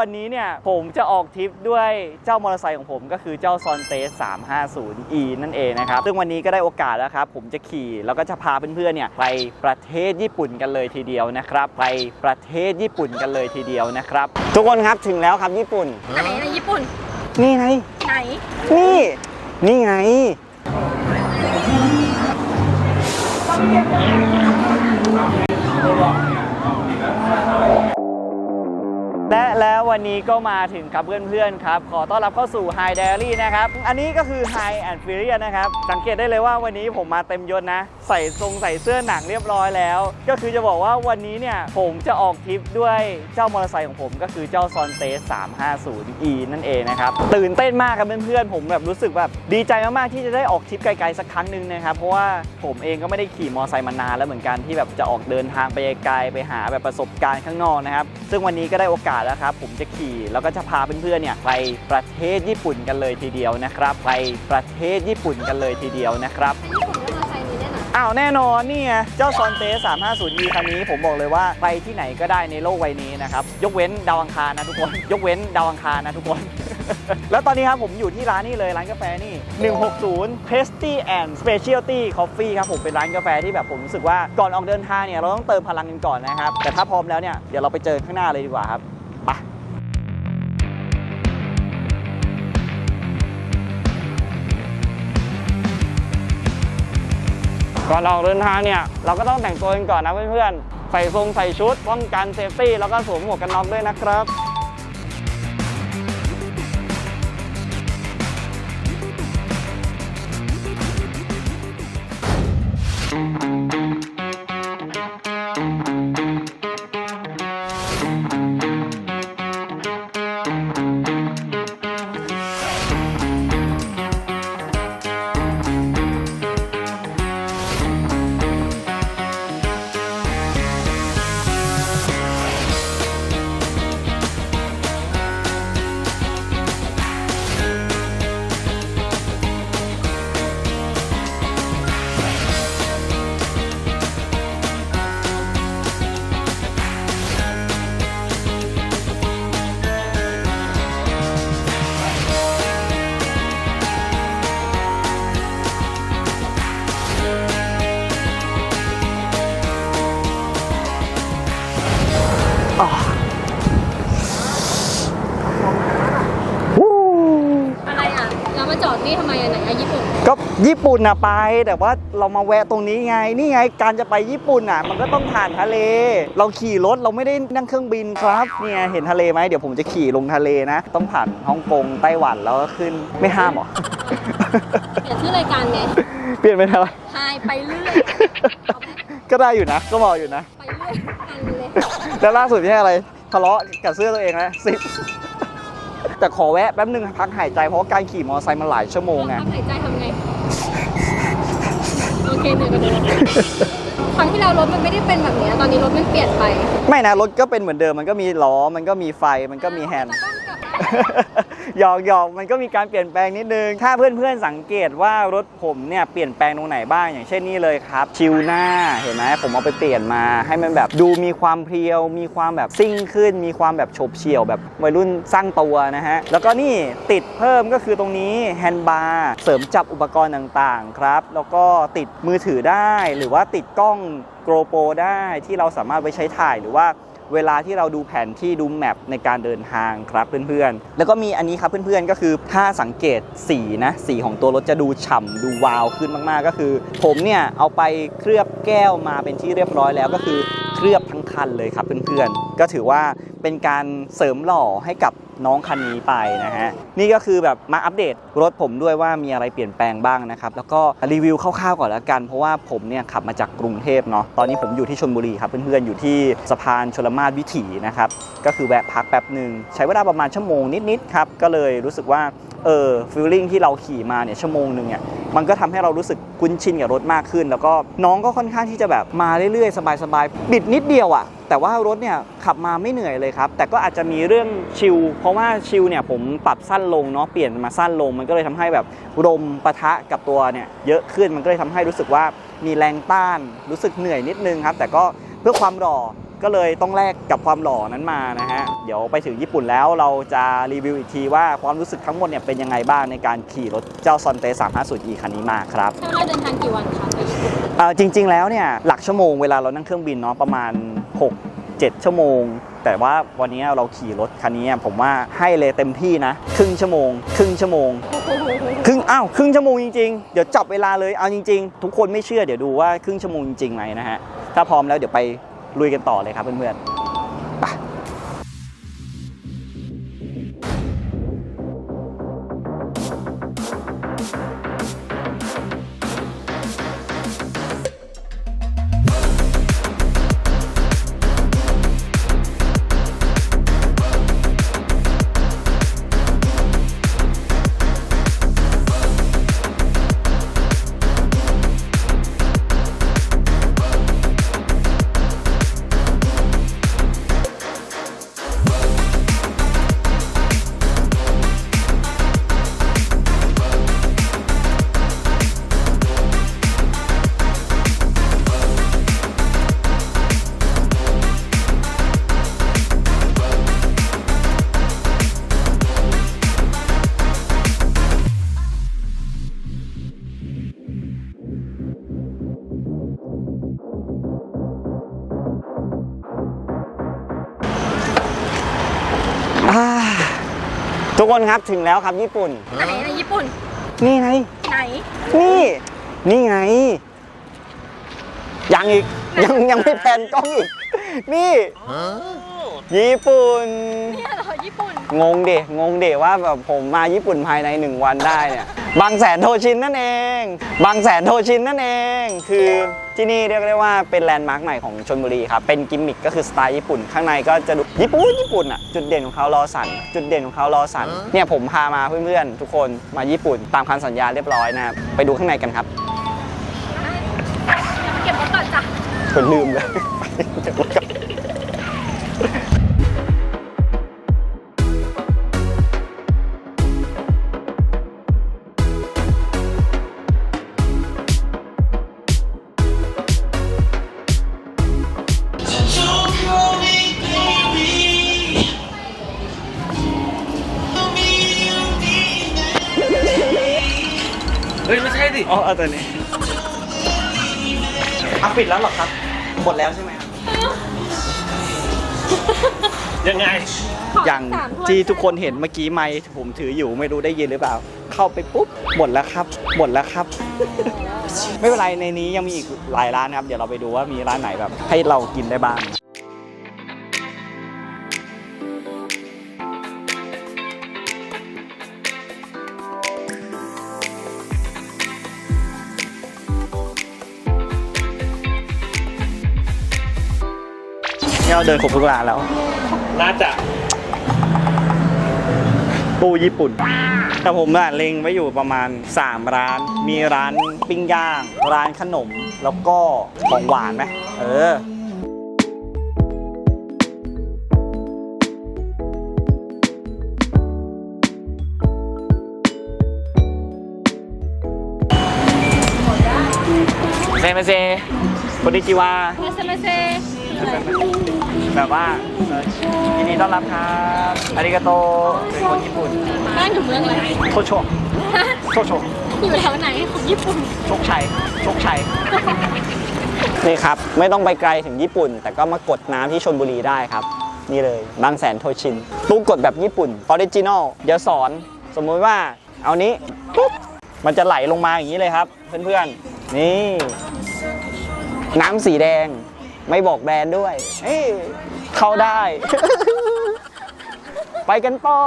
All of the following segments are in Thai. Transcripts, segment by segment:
วันนี้เนี่ยผมจะออกทริปด้วยเจ้ามอเตอร์ไซค์ของผมก็คือเจ้าซอนเตส 350e นั่นเองนะครับ ซึ่งวันนี้ก็ได้โอกาสแล้วครับ ผมจะขี่แล้วก็จะพาเพื่อนๆเนี่ยไปประเทศญี่ปุ่นกันเลยทีเดียวนะครับ ไปประเทศญี่ปุ่นกันเลยทีเดียวนะครับ ทุกคนครับถึงแล้วครับญี่ปุ่น ไหนในญี่ปุ่น นี่ไง ไหน นี่ นี่ไงแล วันนี้ก็มาถึงครับเพื่อนๆครับ ขอต้อนรับเข้าสู่ High Diary นะครับ อันนี้ก็คือ High and Furious นะครับ สังเกตได้เลยว่าวันนี้ผมมาเต็มยศนะใส่ทรงใส่เสื้อหนังเรียบร้อยแล้ว ก็คือจะบอกว่าวันนี้เนี่ย ผมจะออกทริปด้วยเจ้ามอเตอร์ไซค์ของผมก็คือเจ้า s o n t e 350e นั่นเองนะครับ ตื่นเต้นมากครับเพื่อนๆ ผมแบบรู้สึกแบบดีใจมากๆ ที่จะได้ออกทริปไกลๆสักครั้งหนึ่งนะครับ เพราะว่าผมเองก็ไม่ได้ขี่มอเตอร์ไซค์มานานแล้วเหมือนกันที่แบบจะออกเดินทางไปไกลไปหาแบบประสบการณ์ข้างนอกนะครับ ซึ่งวันนี้ก็ได้โอกาสแล้วครับผมจะขี่แล้วก็จะพาเพื่อนๆเนี่ยไปประเทศญี่ปุ่นกันเลยทีเดียวนะครับ ไปประเทศญี่ปุ่นกันเลยทีเดียวนะครับ อ้าวแน่นอนนี่ไงเจ้าซอนเตส 350e คันนี้ผมบอกเลยว่าไปที่ไหนก็ได้ในโลกใบนี้นะครับยกเว้นดาวอังคารนะทุกคน ยกเว้นดาวอังคารนะทุกคน แล้วตอนนี้ครับผมอยู่ที่ร้านนี้เลยร้านกาแฟนี่ 160 Tasty and Specialty Coffee ครับผมเป็นร้านกาแฟที่แบบผมรู้สึกว่าก่อนออกเดินทางเนี่ยเราต้องเติมพลังกันก่อนนะครับแต่ถ้าพร้อมแล้วเนี่ยเดี๋ยวเราไปเจอข้างหน้าเลยดีกว่าครับ ก่อนออกเดินทางเนี่ยเราก็ต้องแต่งตัวกันก่อนนะเพื่อนๆใส่ทรงใส่ชุดป้องกันเซฟตี้แล้วก็สวมหมวกกันน็อกด้วยนะครับ ญี่ปุ่นน่ะไป แต่ว่าเรามาแวะตรงนี้ไง นี่ไงการจะไปญี่ปุ่นน่ะ มันก็ต้องผ่านทะเล เราขี่รถเราไม่ได้นั่งเครื่องบินครับเนี่ยเห็นทะเลไหมเดี๋ยวผมจะขี่ลงทะเลนะ ต้องผ่านฮ่องกงไต้หวันแล้วก็ขึ้นไม่ห้ามเหรอเปลี่ยนชื่อรายการไงเปลี่ยนเป็นอะไรไฮไปเรื่อยก็ได้อยู่นะ ก็เหมาะอยู่นะไปเรื่อยกันเลยแล้วล่าสุดพี่ให้อะไรทะเลาะกับเสื้อตัวเองนะสิแต่ขอแวะแป๊บนึงพักหายใจเพราะว่าการขี่มอเตอร์ไซค์มันหลายชั่วโมงไงพักหายใจทำไงโอเคเหนื่อยกว่าเดิมครั้งที่เรารถมันไม่ได้เป็นแบบเนี้ยตอนนี้รถมันเปลี่ยนไปไม่นะรถก็เป็นเหมือนเดิมมันก็มีล้อมันก็มีไฟมันก็มีแฮนด์ต้องกลับ หยอกหยอกมันก็มีการเปลี่ยนแปลงนิดนึง ถ้าเพื่อนๆสังเกตว่ารถผมเนี่ยเปลี่ยนแปลงตรงไหนบ้างอย่างเช่นนี่เลยครับ ชิวหน้าเห็นไหมผมเอาไปเปลี่ยนมา ให้มันแบบดูมีความเพรียว มีความแบบซิ่งขึ้น มีความแบบฉบเฉี่ยวแบบวัยรุ่นสร้างตัวนะฮะแล้วก็นี่ติดเพิ่มก็คือตรงนี้แฮนด์บาร์เสริมจับอุปกรณ์ต่างๆครับ แล้วก็ติดมือถือได้หรือว่าติดกล้องโกลโปรได้ที่เราสามารถไว้ใช้ถ่ายหรือว่า เวลาที่เราดูแผนที่ดูแมปในการเดินทางครับเพื่อนๆ แล้วก็มีอันนี้ครับเพื่อนๆก็คือถ้าสังเกตสีนะสีของตัวรถจะดูฉ่ำดูวาวขึ้นมากๆ ก็คือ ผมเนี่ยเอาไปเคลือบแก้วมาเป็นที่เรียบร้อยแล้วก็คือเคลือบทั้งคันเลยครับเพื่อนๆ ก็ถือว่าเป็นการเสริมหล่อให้กับ น้องคันนี้ไปนะฮะนี่ก็คือแบบมาอัปเดตรถผมด้วยว่ามีอะไรเปลี่ยนแปลงบ้างนะครับแล้วก็รีวิวคร่าวๆก่อนแล้วกัน เพราะว่าผมเนี่ยขับมาจากกรุงเทพเนาะตอนนี้ผมอยู่ที่ชลบุรีครับเพื่อนๆอยู่ที่สะพานชลมาศวิถีนะครับก็คือแวะพักแป๊บหนึ่งใช้เวลาประมาณชั่วโมงนิดๆครับก็เลยรู้สึกว่า เออฟีลลิ่งที่เราขี่มาเนี่ยชั่วโมงหนึ่งเนี่ยมันก็ทำให้เรารู้สึกคุ้นชินกับรถมากขึ้น แล้วก็น้องก็ค่อนข้างที่จะแบบมาเรื่อยๆ สบายๆบิดนิดเดียวอะแต่ว่ารถเนี่ยขับมาไม่เหนื่อยเลยครับ แต่ก็อาจจะมีเรื่องชิลเพราะว่าชิลเนี่ยผมปรับสั้นลงเนาะเปลี่ยนมาสั้นลง มันก็เลยทำให้แบบลมปะทะกับตัวเนี่ยเยอะขึ้นมันก็เลยทำให้รู้สึกว่ามีแรงต้านรู้สึกเหนื่อยนิดนึงครับ แต่ก็เพื่อความหล่อ ก็เลยต้องแลกกับความหล่อนั้นมานะฮะ เดี๋ยวไปถึงญี่ปุ่นแล้วเราจะรีวิวอีกทีว่าความรู้สึกทั้งหมดเนี่ยเป็นยังไงบ้างในการขี่รถเจ้าซอนเต 350e คันนี้มาครับใช้เวลาเดินทางกี่วันคะไปญี่ปุ่นเอ่อจริง ๆ แล้วเนี่ยหลักชั่วโมงเวลาเรานั่งเครื่องบินเนาะประมาณ 6 7 ชั่วโมง แต่ว่าวันนี้เราขี่รถคันนี้ผมว่าให้เลยเต็มที่นะ ครึ่งชั่วโมง ครึ่งชั่วโมงโอ้โหครึ่งอ้าวครึ่งชั่วโมงจริงๆ เดี๋ยวจับเวลาเลยเอาจริง ๆ ทุกคนไม่เชื่อเดี๋ยวดูว่าครึ่งชั่วโมงจริงๆไหมนะฮะถ้าพร้อมแล้วเดี๋ยวไป ลุยกันต่อเลยครับเพื่อนๆไป ทุกคนครับถึงแล้วครับญี่ปุ่น ไหนในญี่ปุ่น นี่ไง ไหน นี่ นี่ไง ยังอีกยังยังไม่แพนกล้องอีก นี่ ญี่ปุ่น เนี่ยเหรอญี่ปุ่น งงเดงงเดว่าแบบผมมาญี่ปุ่นภายในหนึ่งวันได้เนี่ย บางแสนโทชินนั่นเอง บางแสนโทชินนั่นเอง คือที่นี่เรียกได้ว่าเป็นแลนด์มาร์คใหม่ของชนบุรีครับ เป็นกิมมิคก็คือสไตล์ญี่ปุ่น ข้างในก็จะดูญี่ปุ่นญี่ปุ่นอะ จุดเด่นของเขารอสัน จุดเด่นของเขารอสัน เนี่ยผมพามาเพื่อนๆทุกคนมาญี่ปุ่น ตามคำสัญญาเรียบร้อยนะครับ ไปดูข้างในกันครับเก็บรถก่อนจ้ะคนลืมเลยเดี๋ยวรถกลับ ใช่ดิอ๋อเอาตัวนี้อะปิดแล้วเหรอครับ หมดแล้วใช่ไหมครับ ยังไง อย่างสามถ้วยที่ทุกคนเห็นเมื่อกี้ไมค์ผมถืออยู่ไม่รู้ได้ยินหรือเปล่า เข้าไปปุ๊บหมดแล้วครับ หมดแล้วครับ ไม่เป็นไรในนี้ยังมีอีกหลายร้านนะครับ เดี๋ยวเราไปดูว่ามีร้านไหนแบบ ให้เรากินได้บ้าง เราเดินครบทุกร้านแล้ว น่าจะปูญี่ปุ่น แต่ผมน่ะเล็งไว้อยู่ประมาณ 3 ร้าน มีร้านปิ้งย่าง ร้านขนม แล้วก็ของหวานไหมเออเซมาเซคนนิจิวาเอสเอ็มเอส แบบว่าเออยินดีต้อนรับครับอาริกาโตเป็นคนญี่ปุ่นบ้านอยู่เมืองอะไรโชโชโชโชอยู่แถวไหนของญี่ปุ่นโชคชัยโชคชัยนี่ครับ ไม่ต้องไปไกลถึงญี่ปุ่น แต่ก็มากดน้ำที่ชนบุรีได้ครับ นี่เลยบางแสนโทชินตู้กดแบบญี่ปุ่นออริจินอลเดี๋ยวสอนสมมุติว่าเอานี้ปุ๊บมันจะไหลลงมาอย่างนี้เลยครับ เพื่อนๆ นี่ น้ำสีแดง ไม่บอกแบรนด์ด้วยเอ้ยเข้าได้ ไปกันต่อ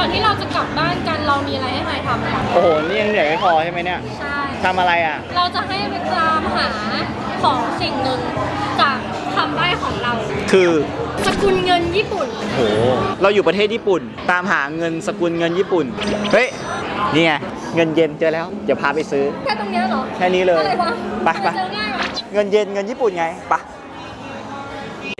ก่อนที่เราจะกลับบ้านกันเรามีอะไรให้นายทำกันโอ้โห นี่ยังเหนื่อยไม่พอใช่ไหมเนี่ยใช่ ทำอะไรอะ เราจะให้ไปตามหาของสิ่งหนึ่งจากคำใบ้ของเราคือสกุลเงินญี่ปุ่น โห เราอยู่ประเทศญี่ปุ่น ตามหาเงินสกุลเงินญี่ปุ่น เฮ้ย นี่ไง เงินเย็นเจอแล้ว เดี๋ยวพาไปซื้อ แค่ตรงเนี้ยเหรอแค่นี้เลยอะไรวะไปไป เจอง่ายวะเงินเย็นเงินญี่ปุ่นไงไปะ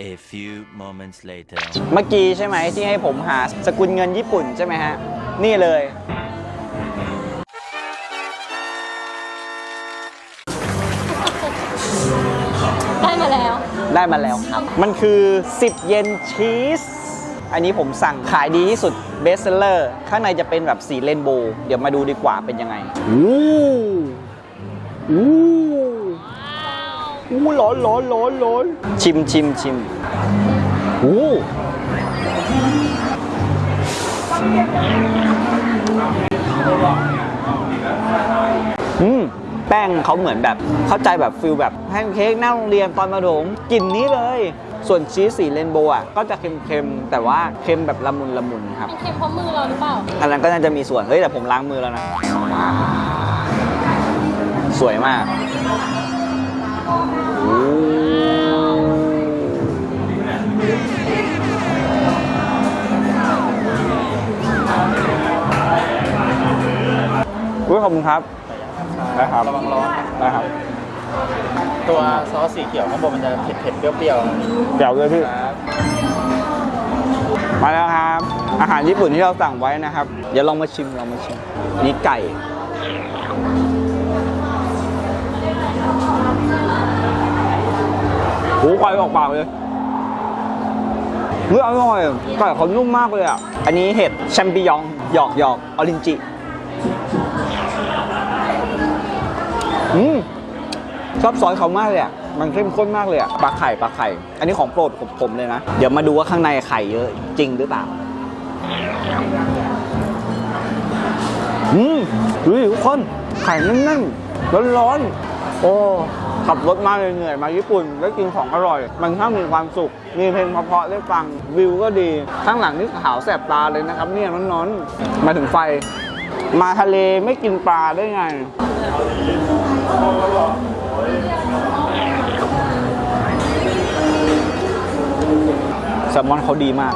A few moments later. เมื่อกี้ใช่ไหมที่ให้ผมหาสกุลเงินญี่ปุ่นใช่ไหมฮะ นี่เลย ได้มาแล้ว ได้มาแล้วครับ มันคือ 10 เยนชีส อันนี้ผมสั่งขายดีที่สุดเบสเซลเลอร์ ข้างในจะเป็นแบบสีเรนโบว์เดี๋ยวมาดูดีกว่าเป็นยังไง อู้อู้ อู้ร้อนร้อนร้อนร้อนชิมชิมชิมอู้อืมแป้งเขาเหมือนแบบเข้าใจแบบฟิลแบบแพนเค้กหน้าโรงเรียนตอนประถมกลิ่นนี้เลย ส่วนชีสสีเรนโบว์อะก็จะเค็มๆ แต่ว่าเค็มแบบละมุนละมุนครับมันเค็มเพราะมือเราหรือเปล่าอันนั้นก็น่าจะมีส่วน เฮ้ย แต่ผมล้างมือแล้วนะ สวยมาก อ้อุ๊ยขอบคุณครับ ได้ครับ ระวังร้อนได้ครับตัวซอสสีเขียวข้างบนมันจะเผ็ดๆเปรี้ยวๆเดี๋ยวเลยพี่ ครับมาแล้วครับ อาหารญี่ปุ่นที่เราสั่งไว้นะครับ เดี๋ยวลองมาชิมลองมาชิม นี่ไก่ หูไก่ออกปากเลยเฮ้ยอร่อยไก่เขานุ่มมากเลยอะ อันนี้เห็ดแชมปิญอง หยอกหยอกออรินจิ อืมชอบซอสเขามากเลยอะ มันเข้มข้นมากเลยอะ ปลาไข่ปลาไข่ อันนี้ของโปรดของผมเลยนะ เดี๋ยวมาดูว่าข้างในไข่เยอะจริงหรือเปล่า อืมดูดิทุกคน ไข่แน่นๆ ร้อนๆ โอ้ขับรถมาเหนื่อยๆมาญี่ปุ่นได้กินของอร่อย มันถ้ามีความสุข มีเพลงเพราะๆได้ฟังวิวก็ดี ข้างหลังนี่ขาวแสบตาเลยนะครับ เนี่ยน้อนๆ มาถึงไฟ มาทะเลไม่กินปลาได้ไง แซลมอนเขาดีมาก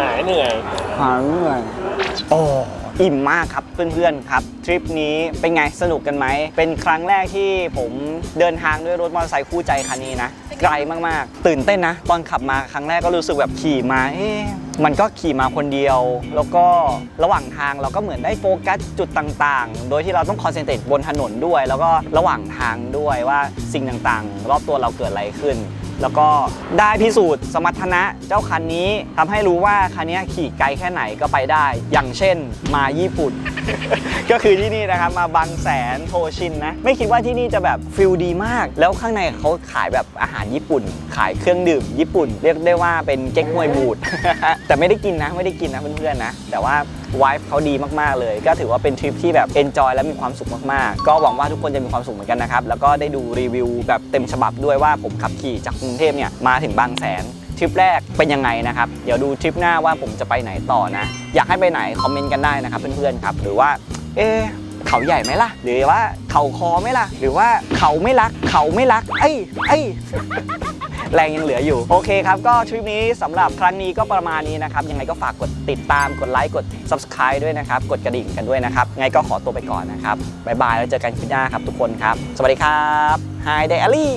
หายเหนื่อย หายเหนื่อยโอ้ อิ่มมากครับเพื่อนๆครับทริปนี้เป็นไงสนุกกันไหม เป็นครั้งแรกที่ผมเดินทางด้วยรถมอเตอร์ไซค์คู่ใจคันนี้นะ ไกลมากๆ ตื่นเต้นนะ ตอนขับมาครั้งแรกก็รู้สึกแบบขี่มาเอ๊ะมันก็ขี่มาคนเดียว แล้วก็ระหว่างทางเราก็เหมือนได้โฟกัสจุดต่างๆ โดยที่เราต้องคอนเซนเทรตบนถนนด้วย แล้วก็ระหว่างทางด้วยว่าสิ่งต่างๆ รอบตัวเราเกิดอะไรขึ้น แล้วก็ได้พิสูจน์สมรรถนะเจ้าคันนี้ทำให้รู้ว่าคันนี้ขี่ไกลแค่ไหนก็ไปได้ อย่างเช่นมาญี่ปุ่น ก็คือที่นี่นะครับมาบางแสนโทชินนะไม่คิดว่าที่นี่จะแบบฟิลดีมาก แล้วข้างในเขาขายแบบอาหารญี่ปุ่น ขายเครื่องดื่มญี่ปุ่น เรียกได้ว่าเป็นเก๊กฮวยบูดแต่ไม่ได้กินนะไม่ได้กินนะเพื่อนๆนะ แต่ว่า วายเขาดีมากๆเลย ก็ถือว่าเป็นทริปที่แบบเอนจอยและมีความสุขมากๆ ก็หวังว่าทุกคนจะมีความสุขเหมือนกันนะครับแล้วก็ได้ดูรีวิวแบบเต็มฉบับด้วยว่าผมขับขี่จากกรุงเทพเนี่ยมาถึงบางแสนทริปแรกเป็นยังไงนะครับ เดี๋ยวดูทริปหน้าว่าผมจะไปไหนต่อนะ อยากให้ไปไหนคอมเมนต์กันได้นะครับเพื่อนๆครับ หรือว่า เอ๊เขาใหญ่ไหมล่ะ หรือว่าเขาคอไหมล่ะ หรือว่าเขาไม่รัก เขาไม่รัก เอ้ยเอ้ย แรงยังเหลืออยู่ โอเคครับ ก็ทริปนี้สำหรับครั้งนี้ก็ประมาณนี้นะครับ ยังไงก็ฝากกดติดตาม กดไลค์ กด subscribe ด้วยนะครับ กดกระดิ่งกันด้วยนะครับ ไงก็ขอตัวไปก่อนนะครับ บ๊ายบาย แล้วเจอกันคลิปหน้าครับทุกคนครับ สวัสดีครับ Hi Daily